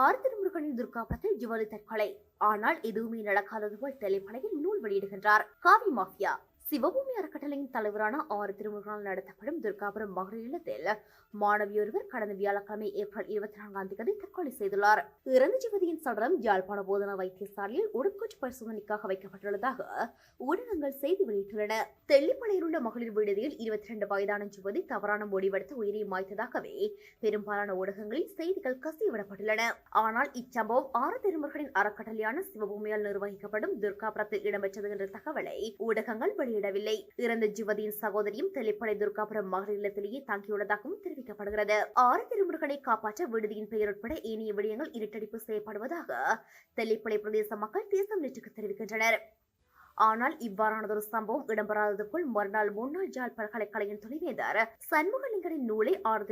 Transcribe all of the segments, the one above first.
ஆறு துர்கா பத்தில் ஜுவலி தற்கொலை. ஆனால் எதுவுமே நடக்காதது போல் திரைப்படையில் நூல் வெளியிடுகின்றார். காவி மாஃபியா. சிவபூமி அறக்கட்டளையின் தலைவரான ஆறு திருமுருகனால் நடத்தப்படும் துர்காபுரம் மகளிர் இல்லத்தில் மாணவியொருவர் கடந்த வியாழக்கிழமை ஏப்ரல் இருபத்தி நான்காம் தேதி தற்கொலை செய்துள்ளார். இறந்த ஜிவதியின் சடலம் யாழ்ப்பாண போதனா வைத்தியசாலையில் உடற்கூற்று பரிசோதனைக்காக வைக்கப்பட்டுள்ளதாக ஊடகங்கள் செய்தி வெளியிட்டுள்ளன. தெல்லிப்பளையில் உள்ள மகளிர் விடுதியில் இருபத்தி இரண்டு வயதான ஜுவதி தவறான முடிவெடுத்து உயிரை மாய்த்ததாகவே பெரும்பாலான ஊடகங்களில் செய்திகள் கசிவிடப்பட்டுள்ளன. ஆனால் இச்சம்பவம் ஆறு திருமுருகனின் அறக்கட்டளையான சிவபூமியால் நிர்வகிக்கப்படும் துர்காபுரத்தில் இடம்பெற்றது என்ற தகவலை ஊடகங்கள் வெளியிடவில்லை இறந்த ஜுவதியின் சகோதரியும் தெளிப்படை துர்காபுரம் மகளிர் இல்லத்திலேயே தங்கியுள்ளதாகவும் தெரிவிக்கப்படுகிறது. ஆறு திருமுருகனை காப்பாற்ற விடுதியின் பெயர் உட்பட ஏனைய விடயங்கள் இருட்டடிப்பு செய்யப்படுவதாக தெளிப்படை பிரதேச மக்கள் தேசம் நேற்றுக்கு தெரிவிக்கின்றனர். ஆனால் இவ்வாறானதொரு சம்பவம் இடம்பெறாததுக்குள் மறுநாள் முன்னாள் ஜாழ் பல்கலைக்கழகின் துணைவேந்தர் சண்முகலிங்கனின் நூலை ஆறு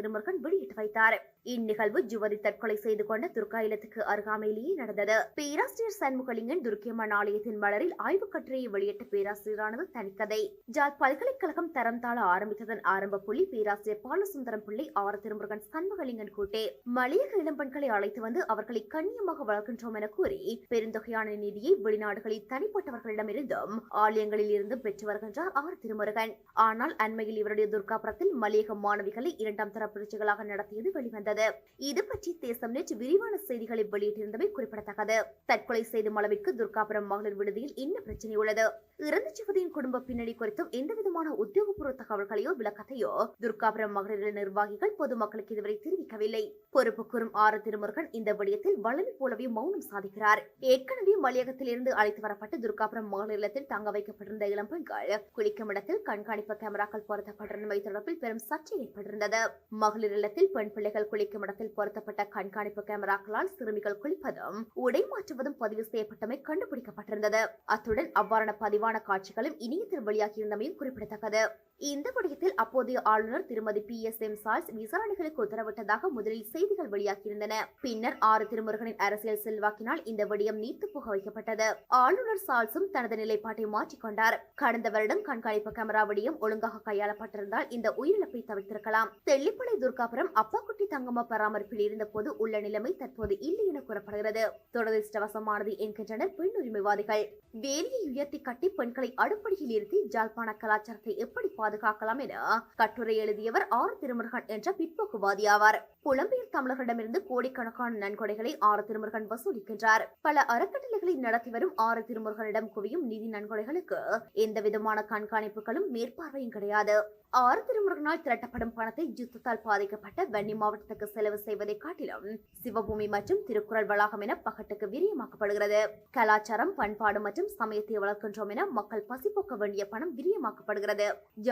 வெளியிட்டு வைத்தார். இந்நிகழ்வு ஜுவதி தற்கொலை செய்து கொண்ட துர்கா இல்லத்துக்கு அருகாமையிலேயே நடந்தது. பேராசிரியர் சண்முகலிங்கன் துர்க்கியம்மன் ஆலயத்தின் மலரில் ஆய்வுக் கட்டுரையை வெளியிட்ட பேராசிரியரானது தனிக்கதை. ஜாழ் பல்கலைக்கழகம் தரம் தாழ ஆரம்பித்ததன் ஆரம்ப புள்ளி பேராசிரியர் பாலசுந்தரம் பிள்ளை ஆறு திருமுருகன் சண்முகலிங்கன் கூட்டே. மலையக இளம்பெண்களை அழைத்து வந்து அவர்களை கண்ணியமாக வளர்க்கின்றோம் என கூறி பெருந்தொகையான நிதியை வெளிநாடுகளில் தனிப்பட்டவர்களிடமிருந்து இருந்தும் ஆலயங்களில் இருந்து பெற்று வருகின்றார் ஆர் திருமுருகன். ஆனால் அண்மையில் இவருடைய துர்காபுரத்தில் மலையக மாணவிகளை இரண்டாம் தர பரீட்சைகளாக நடத்தியது வெளிவந்தது. இது பற்றி தேசம் நேற்று விரிவான செய்திகளை வெளியிட்டிருந்தமை குறிப்பிடத்தக்கது. தற்கொலை செய்தும் அளவிற்கு துர்காபுரம் மகளிர் விடுதியில் என்ன பிரச்சனை உள்ளது? இறந்த சிவதியின் குடும்ப பின்னணி குறித்தும் எந்தவிதமான உத்தியோகபூர்வ தகவல்களையோ விளக்கத்தையோ துர்காபுரம் மகளிர் நிர்வாகிகள் பொதுமக்களுக்கு இதுவரை தெரிவிக்கவில்லை. பொறுப்பு கூறும் ஆறு திருமுருகன் இந்த விடயத்தில் வளமை போலவே மௌனம் சாதிக்கிறார். ஏற்கனவே மலையகத்தில் இருந்து அழைத்து வரப்பட்டு துர்காபுரம் மகளிர் இல்லத்தில் தங்க வைக்கப்பட்டிருந்த இளம் பெண்கள் குளிக்கும் இடத்தில் கண்காணிப்பு கேமராக்கள் பொருத்தப்பட்டிருந்தமை தொடர்பில் பெரும் சர்ச்சை ஏற்பட்டிருந்தது. மகளிர் இல்லத்தில் பெண் பிள்ளைகள் குளிக்கும் இடத்தில் பொருத்தப்பட்ட கண்காணிப்பு கேமராக்களால் சிறுமிகள் குளிப்பதும் உடை மாற்றுவதும் பதிவு செய்யப்பட்டமை கண்டுபிடிக்கப்பட்டிருந்தது. அத்துடன் அவ்வாறான பதிவான காட்சிகளும் இணையத்தில் வெளியாகியிருந்தமையும் குறிப்பிடத்தக்கது. இந்த விடயத்தில் அப்போதைய ஆளுநர் திருமதி பி எஸ் எம் சால்ஸ் விசாரணைகளுக்கு உத்தரவிட்டதாக முதலில் செய்திகள் வெளியாகியிருந்தன. பின்னர் ஆறு திருமுருகனின் அரசியல் செல்வாக்கினால் இந்த விடயம் நீத்து புக வைக்கப்பட்டது. ஆளுநர் சால்ஸும் தனது நிலைப்பாட்டை மாற்றிக்கொண்டார் கடந்த வருடம் கண்காணிப்பு கேமரா விடயம் ஒழுங்காக கையாளப்பட்டிருந்தால் இந்த உயிரிழப்பை தவிர்த்திருக்கலாம். தெல்லிப்பளை துர்காபுரம் அப்பாக்குட்டி தங்கம்மா பராமரிப்பில் இருந்தபோது உள்ள நிலைமை தற்போது இல்லை என கூறப்படுகிறது. துரதிருஷ்டவசமானது என்கின்றனர் பெண் உரிமைவாதிகள் வேலியை உயர்த்தி கட்டி பெண்களை அடுப்படியில் இருத்தி ஜாழ்ப்பாண கலாச்சாரத்தை எப்படி பாதுகாக்கலாம் என கட்டுரை எழுதியவர் ஆர் திருமுருகன் என்ற பிற்போக்குவாதி ஆவார். புலம்பெயர் தமிழர்களிடமிருந்து கோடிக்கணக்கான நன்கொடைகளை ஆர் திருமுருகன் வசூலிக்கின்றார். பல அறக்கட்டளைகளை நடத்தி வரும் ஆர் திருமுருகனிடம் குவியும் நிதி நன்கொடைகளுக்கு எந்த விதமான கண்காணிப்புகளும் மேற்பார்வையும் கிடையாது. ஆறு திருமுருகனால் திரட்டப்படும் பணத்தை யுத்தத்தால் பாதிக்கப்பட்ட வன்னி மாவட்டத்துக்கு செலவு செய்வதை காட்டிலும் சிவபூமி மற்றும் திருக்குறள் வளாகம் என பகட்டுக்கு விரியமாக்கப்படுகிறது. கலாச்சாரம் பண்பாடு மற்றும் சமயத்தை வளர்க்கின்றோம் என மக்கள் பசிப்போக்க வேண்டிய பணம் விரியமாக்கப்படுகிறது.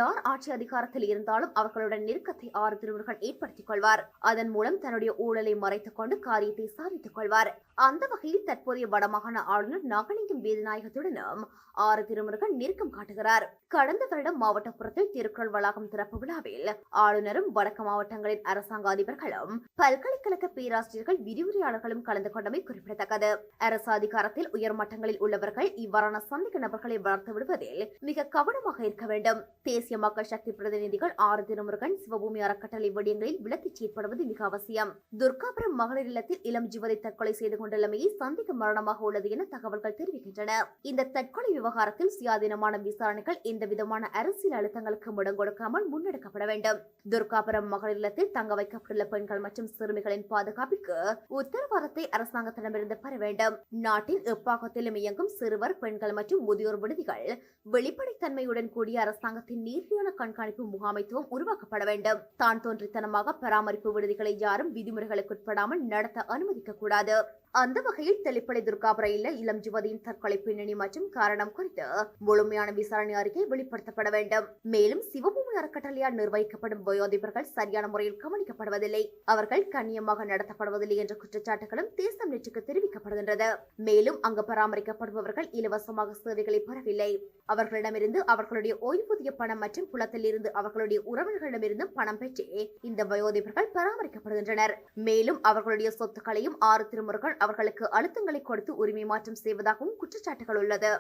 யார் ஆட்சி அதிகாரத்தில் இருந்தாலும் அவர்களுடன் நெருக்கத்தை ஆறு திருமுருகன் ஏற்படுத்திக் கொள்வார். அதன் மூலம் தன்னுடைய ஊழலை மறைத்துக் கொண்டு காரியத்தை சாதித்துக் கொள்வார். அந்த வகையில் தற்போதைய வடமாகாண ஆளுநர் நகலிங்கம் வேதநாயகத்துடனும் ஆறு திருமுருகன் நெருக்கம் காட்டுகிறார். கடந்த வருடம் மாவட்டப்புறத்தில் திருக்குறள் வளாகம் திறப்பு விழாவில் ஆளுநரும் வடக்கு மாவட்டங்களின் அரசாங்க அதிபர்களும் பல்கலைக்கழக பேராசிரியர்கள் விரிவுரையாளர்களும் கலந்து கொண்டமை குறிப்பிடத்தக்கது. அரசு அதிகாரத்தில் உயர் மட்டங்களில் உள்ளவர்கள் இவ்வாறான சந்தேக நபர்களை வளர்த்து விடுவதில் மிக கவனமாக இருக்க வேண்டும். தேசிய மக்கள் சக்தி பிரதிநிதிகள் ஆறு திருமுருகன் சிவபூமி அறக்கட்டளை விடயங்களில் விளக்கிச் செயற்படுவது மிக அவசியம். துர்காபுரம் மகளிர் இல்லத்தில் இளம் ஜீவதை தற்கொலை செய்து கொண்டுள்ளமையை சந்திக்கும் மரணமாக உள்ளது என தகவல்கள் தெரிவிக்கின்றன. இந்த தற்கொலை விவகாரத்தில் சுயாதீனமான விசாரணைகள் எந்த விதமான அரசியல் அழுத்தங்களுக்கு முடங்கொடுக்காமல் முன்னெடுக்கப்பட வேண்டும். துர்காபுரம் மகளிர் இல்லத்தில் தங்க வைக்கப்பட்டுள்ள பெண்கள் மற்றும் சிறுமிகளின் பாதுகாப்பிற்கு உத்தரவாதத்தை அரசாங்கத்திடமிருந்து பெற வேண்டும். நாட்டின் எப்பாகத்திலும் இயங்கும் சிறுவர் பெண்கள் மற்றும் முதியோர் விடுதிகள் வெளிப்படைத்தன்மையுடன் கூடிய அரசாங்கத்தின் நீர்மையான கண்காணிப்பு முகாமைத்துவம் உருவாக்கப்பட வேண்டும். தான் தோன்றித்தனமாக பராமரிப்பு விடுதிகளை யாரும் விதிமுறைகளுக்கு உட்படாமல் நடத்த அனுமதிக்க கூடாது. அந்த வகையில் தெளிப்படை துர்காபுரையில் இளம் ஜுவதியின் தற்கொலை பின்னணி மற்றும் காரணம் குறித்து முழுமையான விசாரணை அறிக்கை வெளிப்படுத்தப்பட வேண்டும். மேலும் சிவபூமி அறக்கட்டளையால் நிர்வகிக்கப்படும் வயோதிபர்கள் சரியான முறையில் கவனிக்கப்படுவதில்லை. அவர்கள் கண்ணியமாக நடத்தப்படுவதில்லை என்ற குற்றச்சாட்டுகளும் தேசம் நெற்றுக்கு தெரிவிக்கப்படுகின்றது. மேலும் அங்கு பராமரிக்கப்படுபவர்கள் இலவசமாக சேவைகளை பெறவில்லை. அவர்களிடமிருந்து அவர்களுடைய ஓய்வூதிய பணம் மற்றும் புலத்தில் இருந்து அவர்களுடைய உறவினர்களிடமிருந்து பணம் பெற்றே இந்த வயோதிபர்கள் பராமரிக்கப்படுகின்றனர். மேலும் அவர்களுடைய சொத்துக்களையும் ஆறு திருமுறைகள் அவர்களுக்கு அழுத்தங்களை கொடுத்து உரிமை மாற்றம் செய்வதாகவும் குற்றச்சாட்டுகள் உள்ளது.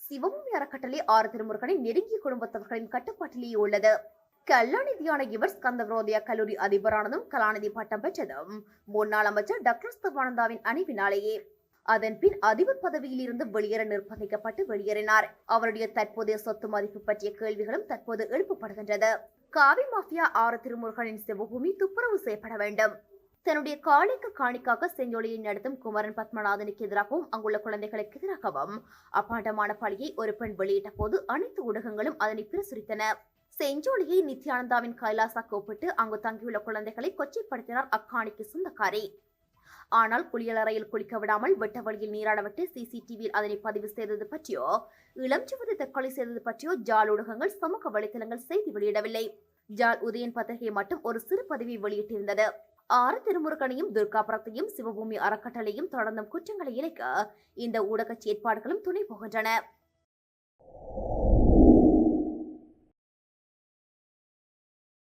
சிவபூமி அறக்கட்டளை ஆறு திருமுருகனின் நெருங்கிய குடும்பத்தவர்களின் கட்டுப்பாட்டிலேயே உள்ளது. கலாநிதியான இவர் ஸ்கந்தவிரோதிய கல்லூரி அதிபரானதும் கலாநிதி பட்டம் பெற்றதும் முன்னாள் அமைச்சர் டாக்டர் சிவானந்தாவின் அணிவினாலேயே. அதன் பின் அதிபர் பதவியில் இருந்து வெளியேற நிர்பந்திக்கப்பட்டு வெளியேறினார். அவருடைய தற்போதைய சொத்து மதிப்பு பற்றிய கேள்விகளும் தற்போது எழுப்பப்படுகின்றது. காவி மாஃபியா ஆறு திருமுருகனின் சிவபூமி துப்புரவு செய்யப்பட வேண்டும். தன்னுடைய காணிக்கு காணிக்காக செஞ்சொலியை நடத்தும் குமரன் பத்மநாதனுக்கு எதிராகவும் அங்குள்ள குழந்தைகளுக்கு எதிராகவும் அப்பாண்டமான பழியை ஒரு பெண் வெளியிட்ட போது அனைத்து ஊடகங்களும் அதனை பிரசுரித்தன. செஞ்சோலியை நித்யானந்தாவின் கைலாசா கூப்பிட்டு அங்கு தங்கியுள்ள குழந்தைகளை கொச்சைப்படுத்தினார் அக்காணிக்கு சொந்தக்காரி. ஆனால் குளியலறையில் குளிக்க விடாமல் வெட்ட வழியில் நீராடவிட்டு சிசிடிவியில் அதனை பதிவு செய்தது பற்றியோ இளம் சிவத்தை தற்கொலை செய்தது பற்றியோ ஜால் ஊடகங்கள் சமூக வலைதளங்கள் செய்தி வெளியிடவில்லை. ஜால் உதயன் பத்திரிகை மட்டும் ஒரு சிறு பதிவை வெளியிட்டிருந்தது. ஆறு திருமுருகனையும் துர்காபுரத்தையும் சிவபூமி அறக்கட்டளையும் தொடர்ந்தும் குற்றங்களை இணைக்க இந்த ஊடக செயற்பாடுகளும் துணை போகின்றன